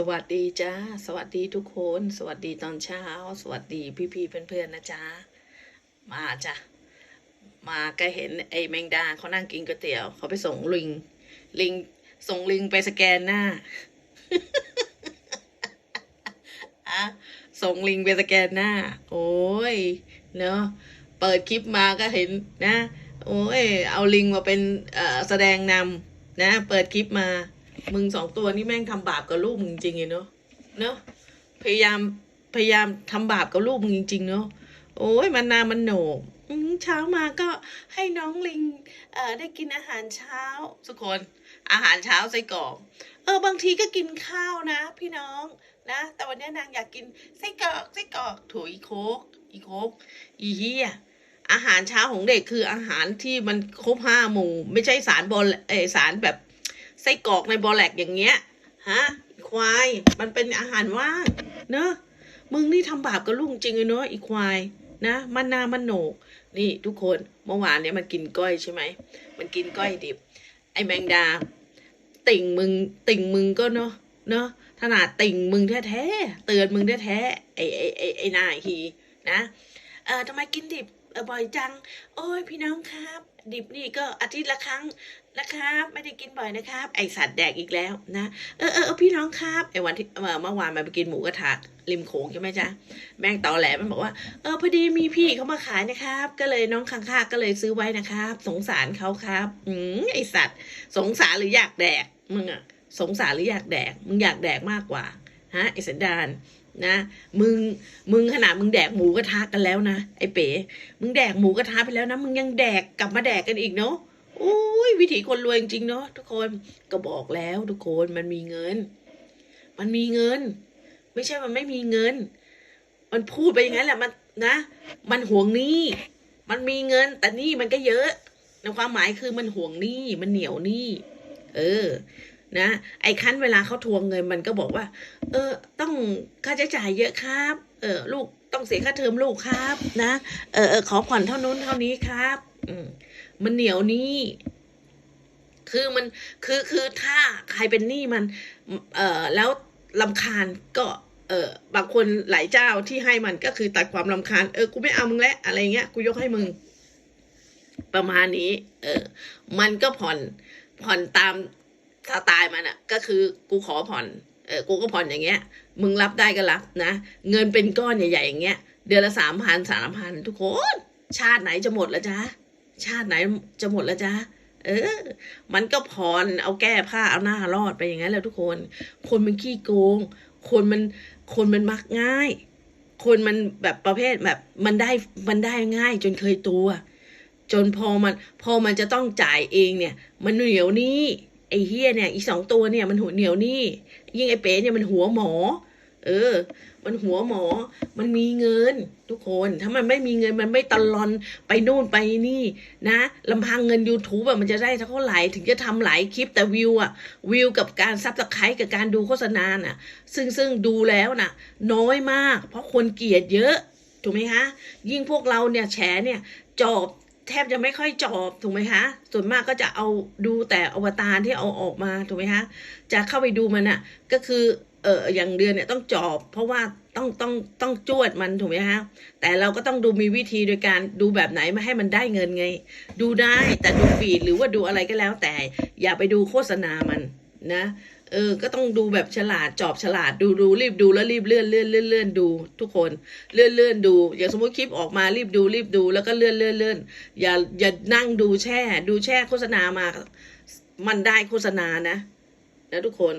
สวัสดีจ้าสวัสดีทุกคน สวัสดีตอนเช้า สวัสดีพี่ๆเพื่อนๆนะจ๊ะมาจ้ะมาก็เห็นไอ้แมงดาเขานั่งกินก๋วยเตี๋ยวเขาไปส่งลิง ลิงส่งลิงไปสแกนหน้าอะส่งลิงไปสแกนหน้า โอ้ยเนาะเปิดคลิปมาก็เห็นนะ โอ้ยเอาลิงมาเป็นเอ่อแสดงนำนะ เปิดคลิปมา มึงสองตัวนี่แม่งทำบาปกับลูกมึงจริงๆเนาะเนาะพยายามพยายามทำบาปกับลูกมึงจริง ๆ เนาะโอ้ยมันนามันโหนกเช้ามาก็ให้น้องลิงเอ่อได้กินอาหารเช้าทุกคนอาหารเช้าไส้กรอกเออบางทีก็กินข้าวนะ พี่น้องนะ แต่วันนี้นางอยากกินไส้กรอกไส้กรอกโถอีโคกอีโคกอีเฮียอาหารเช้าของเด็กคืออาหารที่มันครบห้าหมู่ไม่ใช่สารบอลเอสารแบบ ส้กรอกในบอแลกอย่างเงี้ยฮะควายมันเป็นอาหารว่างเนอะมึงนี่ทำบาปกับลุงจริงเลยเนอะอีควายนะมันนามันโหนก นี่ทุกคนเมื่อวานเนี้ยมันกินก้อยใช่ไหมมันกินก้อยดิบ ไอแมงดา ติ่งมึงติ่งมึงก็เนาะเนาะขนาดติ่งมึงแท้ๆเตือนมึงแท้ๆไอไอไอไอนายฮีนะเออทำไมกินดิบเออบ่อยจัง โอ้ยพี่น้องครับ ดิบนี่ก็อาทิตย์ละครั้ง นะครับ ไม่ได้กินบ่อยนะครับ ไอสัตว์แดกอีกแล้วนะ เออเออพี่น้องครับ ไอวันที่เมื่อวานมันไปกินหมูกระทะริมโขงใช่ไหมจ๊ะ แม่งตอแหลมันบอกว่า เออพอดีมีพี่เขามาขายนะครับ ก็เลยน้องข้างๆก็เลยซื้อไว้นะครับ สงสารเขาครับ อืมไอสัตว์ สงสารหรืออยากแดก มึงอะสงสารหรืออยากแดก มึงอยากแดกมากกว่า ฮะไอสันดานนะ มึง มึงขนาดมึงแดกหมูกระทะกันแล้วนะไอเป๋ มึงแดกหมูกระทะไปแล้วนะ มึงยังแดกกลับมาแดกกันอีกเนาะ อุ้ยวิถีคนรวยจริงๆเนาะทุกคนก็บอกแล้วทุกคนมันมีเงิน มันมีเงิน ไม่ใช่มันไม่มีเงิน มันพูดไปอย่างนั้นแหละมันนะ มันห่วงหนี้ มันมีเงิน แต่หนี้มันก็เยอะในความหมายคือมันห่วงหนี้มันเหนียวหนี้ เออ นะ ไอ้คั้นเวลาเขาทวงเงินมันก็บอกว่า เออ ต้องค่าใช้จ่ายเยอะครับ เออ ลูกต้องเสียค่าเทอมลูกครับ นะ เออเออขอผ่อนเท่านู้นเท่านี้ครับ อืม มันเหนียวนี้ คือมันคือคือถ้าใครเป็นหนี้มัน เอ่อแล้วลำคาญก็เออบางคนหลายเจ้าที่ให้มันก็คือตัดความลำคาญเออกูไม่เอามึงแล้วอะไรเงี้ยกูยกให้มึง ประมาณนี้ เออ มันก็ผ่อนผ่อนตามสไตล์มันอะก็คือกูขอผ่อนเออกูก็ผ่อนอย่างเงี้ย มึงรับได้ก็รับนะเงินเป็นก้อนใหญ่ๆอย่างเงี้ย เดือนละสามพันสามพันทุกคน ชาติไหนจะหมดละจ๊ะ ชาติไหนจะหมดและจ๊ะเออ มันก็ผ่อนเอาแก้ผ้าเอาหน้ารอดไปอย่างนั้นแหละทุกคน คนมันขี้โกง คนมันคนมันมักง่าย คนมันแบบประเภทแบบมันได้มันได้ง่ายจนเคยตัว จนพอมันพอมันจะต้องจ่ายเองเนี่ย มันเหนียวนี้ไอ้เฮียเนี่ยอีสองตัวเนี่ยมันหัวเหนียวนี้ยิ่งไอ้เป๋เนี่ยมันหัวหมอ เออ มันหัวหมอ มันมีเงิน ทุกคน ถ้ามันไม่มีเงินมันไม่ตะลอนไปนู่นไปนี่ นะลำพังเงิน YouTube แบบมันจะได้เท่าไหร่ถึงจะทำหลายคลิปแต่วิวอะวิวกับการซับสไครต์กับการดูโฆษณาน่ะ ซึ่งซึ่งดูแล้วน่ะ น้อยมาก เพราะคนเกลียดเยอะ ถูกไหมคะ ยิ่งพวกเราเนี่ยแฉเนี่ยจอบแทบจะไม่ค่อยจอบถูกไหมคะ ส่วนมากก็จะเอาดูแต่อวตารที่เอาออกมาถูกไหมคะ จะเข้าไปดูมันอะ ก็คือ เอออย่างเดือนเนี่ยต้องจอบ เพราะว่าต้องต้องต้องจวดมันถูกไหมคะแต่เราก็ต้องดูมีวิธีโดยการดูแบบไหนมาให้มันได้เงินไง ดูได้แต่ดูฟีดหรือว่าดูอะไรก็แล้ว แต่อย่าไปดูโฆษณามันนะเออ ก็ต้องดูแบบฉลาดจอบฉลาดดูดูรีบดูแล้วรีบเลื่อนเลื่อนเลื่อนเลื่อนดู ทุกคนเลื่อนเลื่อนดู อย่างสมมติคลิปออกมารีบดูรีบดูแล้วก็เลื่อนเลื่อนเลื่อนอย่าอย่านั่งดูแช่ ดูแช่โฆษณามา มันได้โฆษณานะนะทุกคน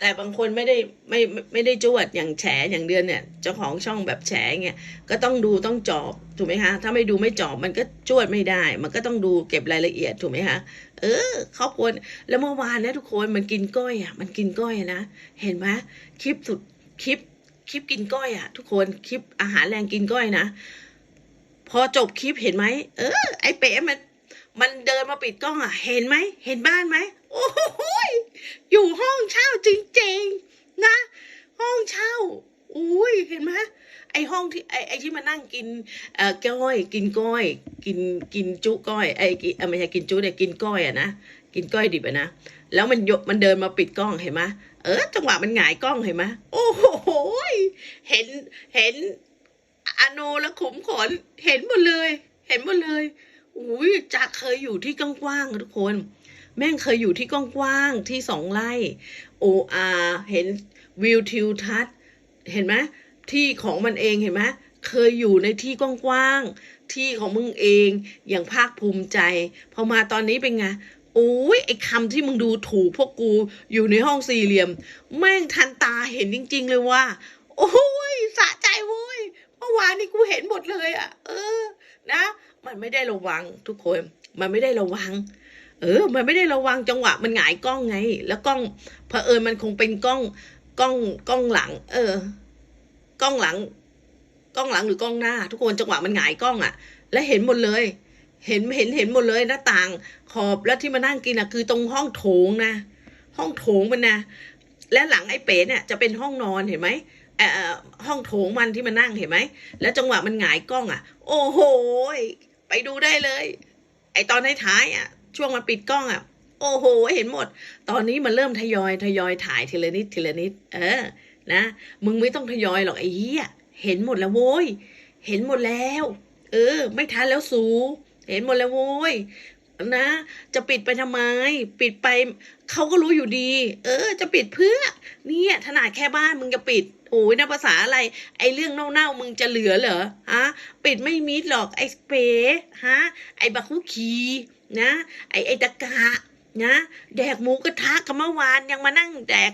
แต่บางคนไม่ได้ไม่ไม่ได้จวดอย่างแฉอย่างเดือนเนี่ยเจ้าของช่องแบบแฉเงี้ยก็ต้องดูต้องจอบถูกไหมคะถ้าไม่ดูไม่จอบมันก็จวดไม่ได้ มันก็ต้องดูเก็บรายละเอียดถูกไหมคะเออครอบครัวแล้วเมื่อวานนะทุกคนมันกินก้อยอะมันกินก้อยนะเห็นไหมคลิปสุดคลิปคลิปกินก้อยอะ ทุกคนคลิปอาหารแรงกินก้อยนะพอจบคลิปเห็นไหมเออไอเป๋มัน มันเดินมาปิดกล้องอะ เห็นไหม เห็นบ้านไหม โอ้โหยอยู่ห้องเช่าจริงๆ นะ ห้องเช่า อุ้ย เห็นไหมไอห้องที่ไอไอที่มานั่งกินเอ่อก้อย กินก้อย กินกินจุก้อย ไอกินไม่ใช่กินจุเนี่ยกินก้อยอะนะ กินก้อยดิบอะนะ แล้วมันยกมันเดินมาปิดกล้องเห็นไหมเออ จังหวะมันหงายกล้องเห็นไหมโอ้โห เห็น เห็นอโนและขุมขน เห็นหมดเลย เห็นหมดเลย อุ้ยจากเคยอยู่ที่กว้างๆทุกคน แม่งเคยอยู่ที่กว้างๆที่สองไร่โออาเห็นวิวทิวทัศน์เห็นไหมที่ของมันเองเห็นไหมเคยอยู่ในที่กว้างๆที่ของมึงเองอย่างภาคภูมิใจ พอมาตอนนี้เป็นไงโอ้ยไอ้คำที่มึงดูถูกพวกกูอยู่ในห้องสี่เหลี่ยม แม่งทันตาเห็นจริง ๆ เลยว่า โอ้ยสะใจโว้ยเมื่อวานนี้กูเห็นหมดเลยอะ เออ นะ มันไม่ได้ระวังทุกคน มันไม่ได้ระวัง เออ มันไม่ได้ระวังจังหวะ มันหงายกล้องไง แล้วกล้องเผอิญมันคงเป็นกล้องกล้องกล้องหลัง เออกล้องหลัง กล้องหลังหรือกล้องหน้า ทุกคนจังหวะมันหงายกล้องอะ่ะ และเห็นหมดเลย เห็นเห็นเห็นหมดเลยหน้าต่าง ขอบแล้วที่มานั่งกินอะ คือตรงห้องโถงนะห้องโถงมันนะและหลังไอ้เป๋เนี่ยจะเป็นห้องนอนเห็นไหมเอ่อห้องโถงมันที่มานั่งเห็นไหม แล้วจังหวะมันหงายกล้องอะ โอ้โห ไปดูได้เลย ไอตอนท้ายๆอะ ช่วงมันปิดกล้องอะ โอ้โห เห็นหมด ตอนนี้มันเริ่มทยอยทยอยถ่ายทีละนิดทีละนิด เออ นะ มึงไม่ต้องทยอยหรอกไอ้เหี้ยเห็นหมดแล้วโว้ย เห็นหมดแล้ว เออ ไม่ทันแล้วสู เห็นหมดแล้วโว้ยนะ จะปิดไปทำไม ปิดไปเขาก็รู้อยู่ดี เออ จะปิดเพื่อ เนี่ยขนาดแค่บ้านมึงจะปิด โอ้ยนะภาษาอะไร ไอเรื่องเน่าๆมึงจะเหลือเหรอฮะปิดไม่มิดหรอกไอสเปรฮะไอบักคุคีนะ ไอไอตะกะนะ แดกหมูกระทะกันเมื่อวานยังมานั่งแดก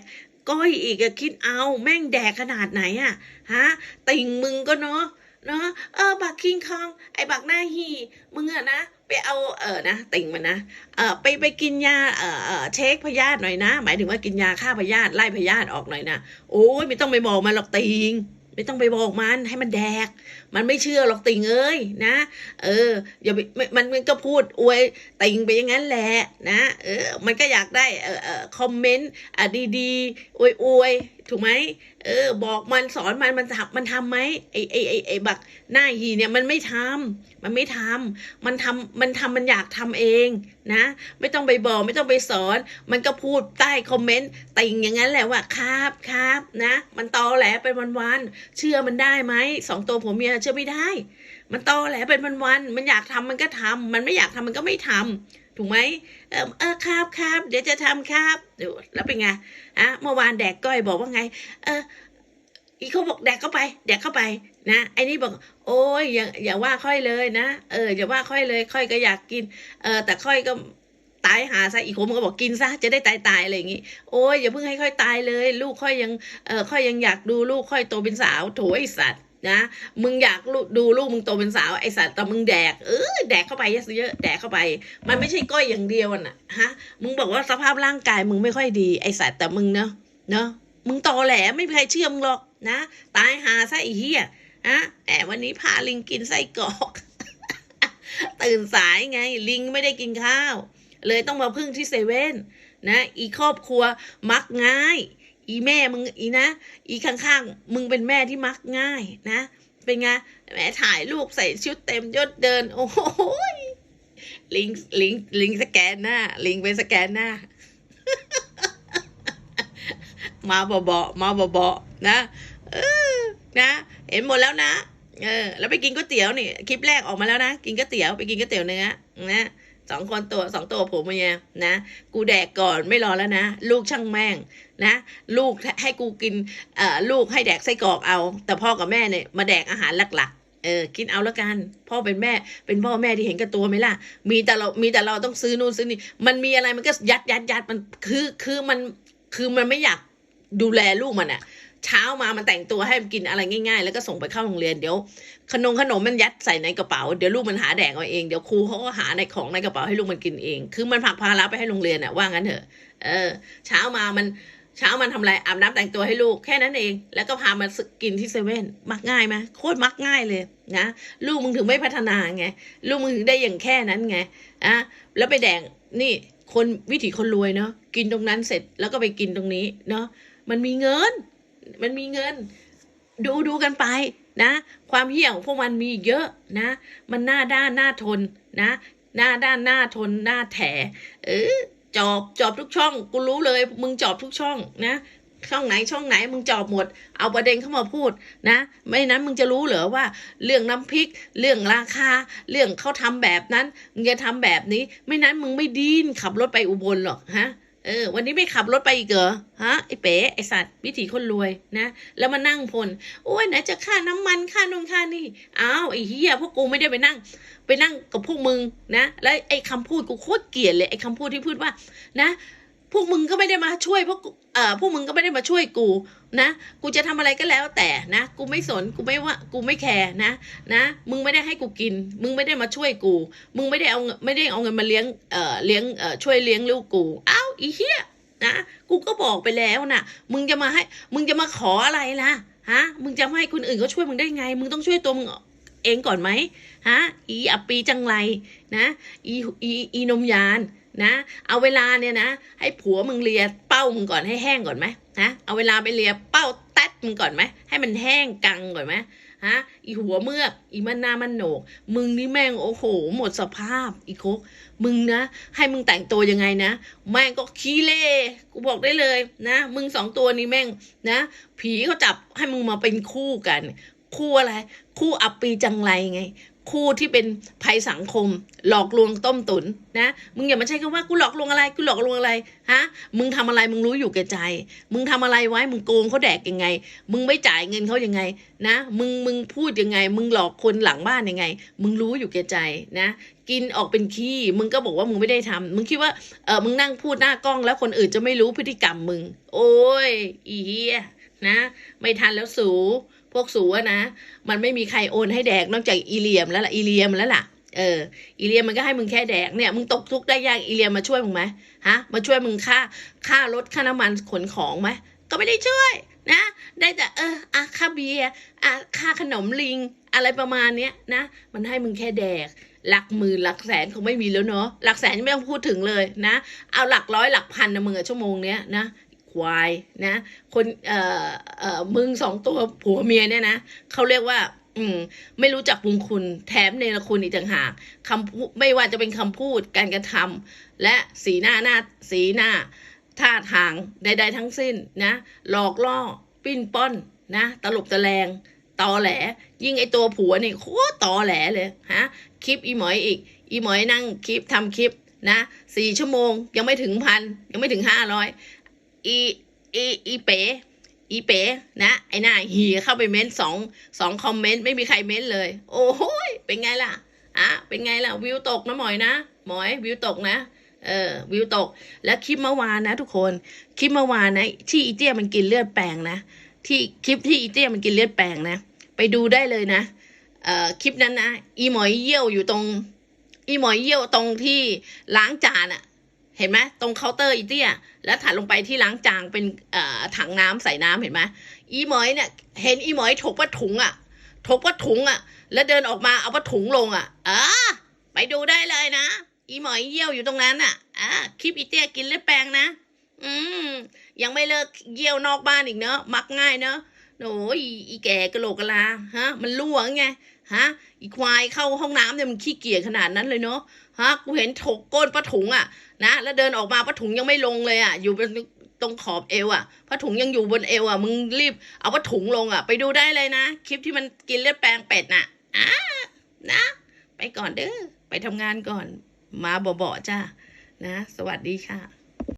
ก้อยอีกอะคิดเอาแม่งแดกขนาดไหนอะฮะติ่งมึงก็เนาะเนาะเออบักคิงคอง ไอบักหน้าฮีมึงอะนะ ไปเอาเออนะติ่งมันนะเออไปไปกินยาเออเออเช็คพยาธิหน่อยนะ หมายถึงว่ากินยาฆ่าพยาธิไล่พยาธิออกหน่อยนะโอ้ยไม่ต้องไปบอกมันหรอกติงไม่ต้องไปบอกมันให้มันแดก มันไม่เชื่อหรอกติงเอ้ยนะ เอออย่าไปม่มันมันก็พูดอวยติงไปอย่างนั้นแหละนะ เออ มันก็อยากได้เออเออคอมเมนต์อะดีๆอวยอวยๆ ถูกไหมเออ บอกมันสอนมันมันทำมันทำไหมไอไอไอไอบักหน้าหีเนี่ยมันไม่ทำมันไม่ทำมันทำมันทำมันอยากทำเองนะ ไม่ต้องไปบอกไม่ต้องไปสอน มันก็พูดใต้คอมเมนต์ติงอย่างนั้นแหละว่าครับครับนะ มันตอแหลเป็นวันๆเชื่อมันได้ไหมสองตัวผัวเมียเชื่อไม่ได้ มันตอแหลเป็นวันๆมันอยากทำมันก็ทำมันไม่อยากทำมันก็ไม่ทำ ถูกไหมเออเออครับครับเดี๋ยวจะทำครับดูแล้วเป็นไงอะเมื่อวานแดกก้อยบอกว่าไง เอออีเขาบอกแดกเข้าไป แดกเข้าไปนะไอ้นี่บอก โอ้ยอย่าอย่าว่าค่อยเลยนะเอออย่าว่าค่อยเลยค่อยก็อยากกิน เออ แต่ค่อยก็ตายหาซะอีกคนมันก็บอกกินซะจะได้ตายตายอะไรอย่างงี้โอ้ยอย่าเพิ่งให้ค่อยตายเลย ลูกค่อยยังเออค่อยยังอยากดูลูกค่อยโตเป็นสาวโถไอสัตว์ นะมึงอยากดูลูกมึงโตเป็นสาวไอสัตว์แต่มึงแดกเออแดกเข้าไปเยอะๆแดกเข้าไป มันไม่ใช่ก้อยอย่างเดียวน่ะฮะมึงบอกว่าสภาพร่างกายมึงไม่ค่อยดีไอสัตว์แต่มึงเนาะเนาะมึงตอแหลไม่มีใครเชื่อมึงหรอกนะตายหาซะไอ้เหี้ยฮะแอบวันนี้พาลิงกินไส้กรอกตื่นสายไง ลิงไม่ได้กินข้าว เลยต้องมาพึ่งที่เซเว่นนะ อีครอบครัวมักง่าย อีแม่มึงอีนะ อีข้างๆ มึงเป็นแม่ที่มักง่ายนะ เป็นไงแม่ถ่ายรูปใส่ชุดเต็มยศเดิน โอ้โหยลิงลิงลิงสแกนหน้า ลิงไปสแกนหน้า มาเบาๆมาเบาๆนะเออนะ เห็นหมดแล้วนะ เออ แล้วไปกินก๋วยเตี๋ยวนี่ คลิปแรกออกมาแล้วนะ กินก๋วยเตี๋ยวไปกินก๋วยเตี๋ยวเนื้อนะ สองคนตัวสองตัวผมเมียนะ กูแดกก่อนไม่รอแล้วนะ ลูกช่างแม่งนะ ลูกให้กูกินเอ่อลูกให้แดกไส้กรอกเอา แต่พ่อกับแม่เนี่ยมาแดกอาหารหลักๆเออกินเอาแล้วกัน พ่อเป็นแม่ เป็นพ่อแม่ที่เห็นกับตัวไหมล่ะ มีแต่เรามีแต่เราต้องซื้อนู่นซื้อนี่ มันมีอะไรมันก็ยัดยัดยัดมันคือคือมันคือมันไม่อยากดูแลลูกมันอะ เช้ามามันแต่งตัวให้มันกินอะไรง่าย ๆ แล้วก็ส่งไปเข้าโรงเรียนเดี๋ยวขนมขนมมันยัดใส่ในกระเป๋าเดี๋ยวลูกมันหาแดกเอาเองเดี๋ยวครูเขาก็หาในของในกระเป๋าให้ลูกมันกินเอง คือมันผักภาระไปให้โรงเรียนอะว่างั้นเถอะ เออ เช้ามามันเช้ามันทำอะไรอาบน้ำแต่งตัวให้ลูกแค่นั้นเอง แล้วก็พามากินที่เซเว่นมักง่ายไหมโคตรมักง่ายเลยนะลูกมึงถึงไม่พัฒนาไงลูกมึงถึงได้อย่างแค่นั้นไงอะแล้วไปแดงนี่คนวิถีคนรวยเนาะกินตรงนั้นเสร็จแล้วก็ไปกินตรงนี้เนาะมันมีเงิน มันมีเงิน ดูดูกันไปนะ ความเหี้ยของพวกมันมีเยอะนะ มันหน้าด้านหน้าทนนะ หน้าด้านหน้าทนหน้าแถเออจอบจอบทุกช่องกูรู้เลย มึงจอบทุกช่องนะช่องไหนช่องไหนมึงจอบหมด เอาประเด็นเข้ามาพูดนะ ไม่นั้นมึงจะรู้เหรอว่า เรื่องน้ำพริก เรื่องราคา เรื่องเขาทำแบบนั้น มึงจะทำแบบนี้ ไม่นั้นมึงไม่ดินขับรถไปอุบลหรอกฮะ เออ วันนี้ไม่ขับรถไปอีกเหรอฮะไอ้เป๋ไอ้สัตว์วิถีคนรวยนะ แล้วมานั่งพลโอ้ยไหนจะค่าน้ำมันค่านงค่านี่อ้าวไอ้เฮียพวกกูไม่ได้ไปนั่ง ไปนั่งกับพวกมึงนะ แล้วไอ้คำพูดกูโคตรเกลียดเลยไอ้คำพูดที่พูดว่า นะพวกมึงก็ไม่ได้มาช่วยพวกเอ่อพวกมึงก็ไม่ได้มาช่วยกูนะกูจะทำอะไรก็แล้วแต่นะ กูไม่สนกูไม่ว่ากูไม่แคร์นะนะ มึงไม่ได้ให้กูกิน มึงไม่ได้มาช่วยกู มึงไม่ได้เอาไม่ได้เอาเงินมาเลี้ยงเอ่อเลี้ยงเอ่อช่วยเลี้ยงลูกกูอ้าว อีเหี้ยนะกูก็บอกไปแล้วนะมึงจะมาให้ มึงจะมาขออะไรล่ะฮะ มึงจะให้คนอื่นเขาช่วยมึงได้ไง มึงต้องช่วยตัวมึงเองก่อนไหมฮะ อีอับปีจังไรนะ อีอีอีนมยานนะ เอาเวลาเนี่ยนะ ให้ผัวมึงเลียเป้ามึงก่อนให้แห้งก่อนไหมนะเอาเวลาไปเลียเป้าแตดมึงก่อนไหมให้มันแห้งกังก่อนไหม ฮะ อีหัวเมือก อีมันนามันโหนก มึงนี่แม่งโอ้โห หมดสภาพ อีโคกมึงนะ ให้มึงแต่งตัวยังไงนะ แม่งก็ขี้เล่กูบอกได้เลยนะ มึงสองตัวนี้แม่งนะ ผีเขาจับให้มึงมาเป็นคู่กัน คู่อะไร คู่อับปีจังไรไง คู่ที่เป็นภัยสังคม หลอกลวงต้มตุนนะมึงอย่ามาใช้คำว่ากูหลอกลวงอะไรกูหลอกลวงอะไรฮะมึงทำอะไรมึงรู้อยู่แก่ใจ มึงทำอะไรไว้มึงโกงเขาแดกยังไง มึงไม่จ่ายเงินเขายังไงนะมึงมึงพูดยังไง มึงหลอกคนหลังบ้านยังไง มึงรู้อยู่แก่ใจนะกินออกเป็นขี้มึงก็บอกว่ามึงไม่ได้ทำมึงคิดว่าเออมึงนั่งพูดหน้ากล้องแล้วคนอื่นจะไม่รู้พฤติกรรมมึง โอ้ยอีเฮีย นะ ไม่ทันแล้วสู พวกสูอะนะ มันไม่มีใครโอนให้แดกนอกจากอีเลียมแล้วล่ะอีเลียมแล้วล่ะเอออีเลียมมันก็ให้มึงแค่แดกเนี่ยมึงตกทุกข์ได้ยากอีเลียมมาช่วยมึงไหมฮะ มาช่วยมึงค่าค่ารถค่าน้ำมันขนของไหมก็ไม่ได้ช่วยนะ ได้แต่เอออะค่าเบียร์อะค่าขนมลิง อะไรประมาณเนี้ยนะ มันให้มึงแค่แดก หลักหมื่นหลักแสนคงไม่มีแล้วเนาะหลักแสนไม่ต้องพูดถึงเลยนะ เอาหลักร้อยหลักพันนะมึงอะชั่วโมงเนี้ยนะ ควายนะ คนเอ่อเอ่อมึงสองตัวผัวเมียเนี่ยนะเขาเรียกว่า อืม ไม่รู้จักบุญคุณ แถมเนรคุณอีกต่างหากคำพูดไม่ว่าจะเป็นคำพูดการกระทำและสีหน้าหน้าสีหน้าท่าทางใด ๆ ทั้งสิ้นนะ หลอกล่อปิ้นป้อนนะ ตลบตะแลงตอแหล ยิ่งไอตัวผัวนี่โคตรตอแหลเลยฮะคลิปอีหมอยอีก อีหมอยนั่งคลิปทำคลิปนะสี่ชั่วโมงยังไม่ถึงพันยังไม่ถึงห้าร้อย อีอีอีเป๋อีเป๋นะไอหน้าหีเข้าไปเม้นสองสองคอมเมนต์ไม่มีใครเม้นเลย โอ้โหเป็นไงล่ะอะเป็นไงล่ะวิวตกนะหมอยนะหมอยวิวตกนะเออวิวตก แล้วคลิปเมื่อวานนะ ทุกคนคลิปเมื่อวานนะที่อีเตี้ยมันกินเลือดแปลงนะ ที่คลิปที่อีเตี้ยมันกินเลือดแปลงนะ ไปดูได้เลยนะเอ่อคลิปนั้นนะอีหมอยเยี่ยวอยู่ตรง อีหมอยเยี่ยวตรงที่ล้างจานอะ เห็นไหมตรงเคาน์เตอร์อีเตี้ยแล้วถัดลงไปที่ล้างจานเป็นอ่อถังน้ำใส่น้ำเห็นไหมอีหมอยเนี่ยเห็นอีหมอยถกผ้าถุงอะถกผ้าถุงอะแล้วเดินออกมาเอาผ้าถุงลงอะอ่าไปดูได้เลยนะอีหมอยเยี่ยวอยู่ตรงนั้นอะอ่าคลิปอีเตี้ยกินเลือดแปลงนะ อืมยังไม่เลิกเยี่ยวนอกบ้านอีกเนอะมักง่ายเนอะ โอ้ยอีแก่กะโหลกกะลาฮะ มันรั่วไงฮะ อีควายเข้าห้องน้ำเนี่ยมันขี้เกียจขนาดนั้นเลยเนาะฮะกูเห็นถกก้นผ้าถุงอะนะแล้วเดินออกมาผ้าถุงยังไม่ลงเลยอะ อยู่เป็นตรงขอบเอวอะผ้าถุงยังอยู่บนเอวอะมึงรีบเอาผ้าถุงลงอะ ไปดูได้เลยนะ คลิปที่มันกินเลือดแปลงเป็ดน่ะอ่านะ ไปก่อนเด้อไปทำงานก่อน มาบ่ๆจ้านะ สวัสดีค่ะ